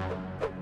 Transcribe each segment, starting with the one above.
Thank you.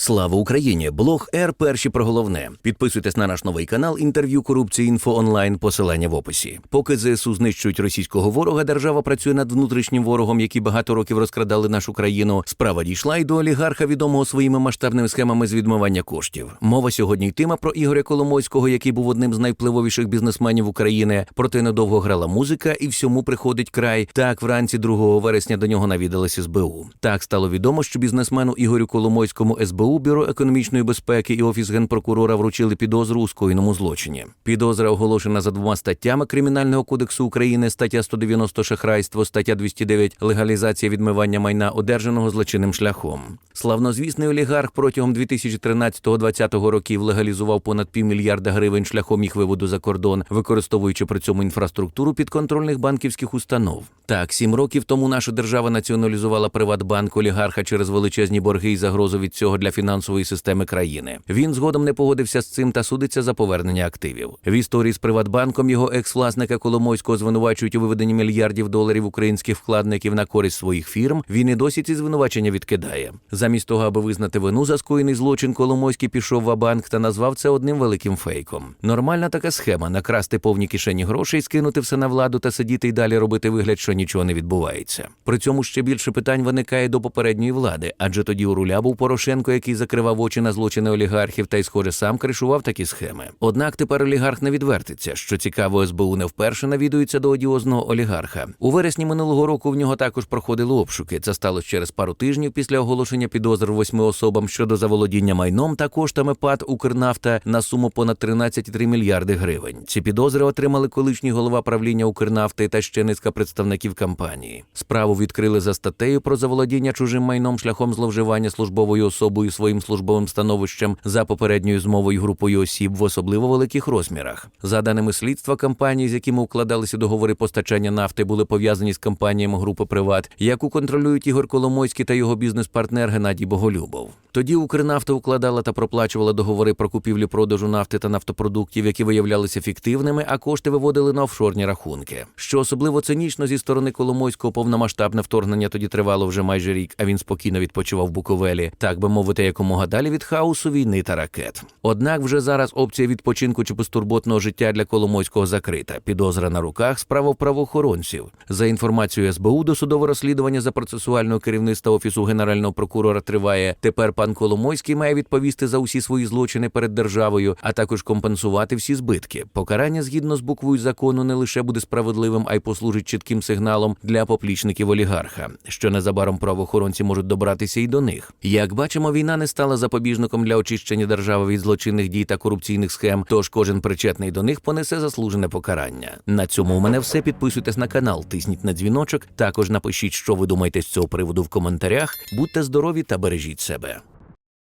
Слава Україні! Блог Р. Перші про головне. Підписуйтесь на наш новий канал інтерв'ю корупції інфо онлайн. Посилання в описі. Поки ЗСУ знищують російського ворога, держава працює над внутрішнім ворогом, які багато років розкрадали нашу країну. Справа дійшла й до олігарха, відомого своїми масштабними схемами з відмивання коштів. Мова сьогодні йтиме про Ігоря Коломойського, який був одним з найвпливовіших бізнесменів України. Проте недовго грала музика, і всьому приходить край. Так, вранці 2 вересня до нього навідалися СБУ. Так стало відомо, що бізнесмену Ігорю Коломойському СБУ, Бюро економічної безпеки і офіс генпрокурора вручили підозру у скоєному злочині. Підозра оголошена за двома статтями Кримінального кодексу України: стаття 190 шахрайство, стаття 209 легалізація відмивання майна, одержаного злочинним шляхом. Славнозвісний олігарх протягом 2013-2020 років легалізував понад півмільярда гривень шляхом їх виводу за кордон, використовуючи при цьому інфраструктуру підконтрольних банківських установ. Так, сім років тому наша держава націоналізувала Приватбанк олігарха через величезні борги і загрозу від цього для фінансової системи країни. Він згодом не погодився з цим та судиться за повернення активів. В історії з Приватбанком його екс-власника Коломойського звинувачують у виведенні мільярдів доларів українських вкладників на користь своїх фірм. Він і досі ці звинувачення відкидає. Замість того, аби визнати вину за скоєний злочин, Коломойський пішов в банк та назвав це одним великим фейком. Нормальна така схема накрасти повні кишені грошей, скинути все на владу та сидіти й далі робити вигляд, що нічого не відбувається. При цьому ще більше питань виникає до попередньої влади, адже тоді у руля був Порошенко, який закривав очі на злочини олігархів та й, схоже, сам кришував такі схеми. Однак тепер олігарх не відвертиться. Що цікаво, СБУ не вперше навідується до одіозного олігарха. У вересні минулого року в нього також проходили обшуки. Це сталося через пару тижнів після оголошення підозр восьми особам щодо заволодіння майном та коштами ПАД Укрнафта на суму понад 13,3 мільярди гривень. Ці підозри отримали колишній голова правління Укрнафти та ще низка представників компанії. Справу відкрили за статтею про заволодіння чужим майном шляхом зловживання службовою особою своїм службовим становищем за попередньою змовою групою осіб в особливо великих розмірах. За даними слідства, компанії, з якими укладалися договори постачання нафти, були пов'язані з компаніями групи Приват, яку контролюють Ігор Коломойський та його бізнес-партнер Геннадій Боголюбов. Тоді Укрнафта укладала та проплачувала договори про купівлю продажу нафти та нафтопродуктів, які виявлялися фіктивними, а кошти виводили на офшорні рахунки. Що особливо цинічно зі сторони Коломойського повномасштабне вторгнення тоді тривало вже майже рік, а він спокійно відпочивав в Буковелі, так би мовити, якомога далі від хаосу, війни та ракет. Однак вже зараз опція відпочинку чи безтурботного життя для Коломойського закрита. Підозра на руках, справа правоохоронців. За інформацією СБУ, досудове розслідування за процесуального керівництва офісу генерального прокурора триває. Тепер пан Коломойський має відповісти за усі свої злочини перед державою, а також компенсувати всі збитки. Покарання згідно з буквою закону не лише буде справедливим, а й послужить чітким сигналом для поплічників олігарха, що незабаром правоохоронці можуть добратися і до них. Як бачимо, війна не стала запобіжником для очищення держави від злочинних дій та корупційних схем. Тож кожен причетний до них понесе заслужене покарання. На цьому у мене все. Підписуйтесь на канал, тисніть на дзвіночок. Також напишіть, що ви думаєте з цього приводу в коментарях. Будьте здорові та бережіть себе.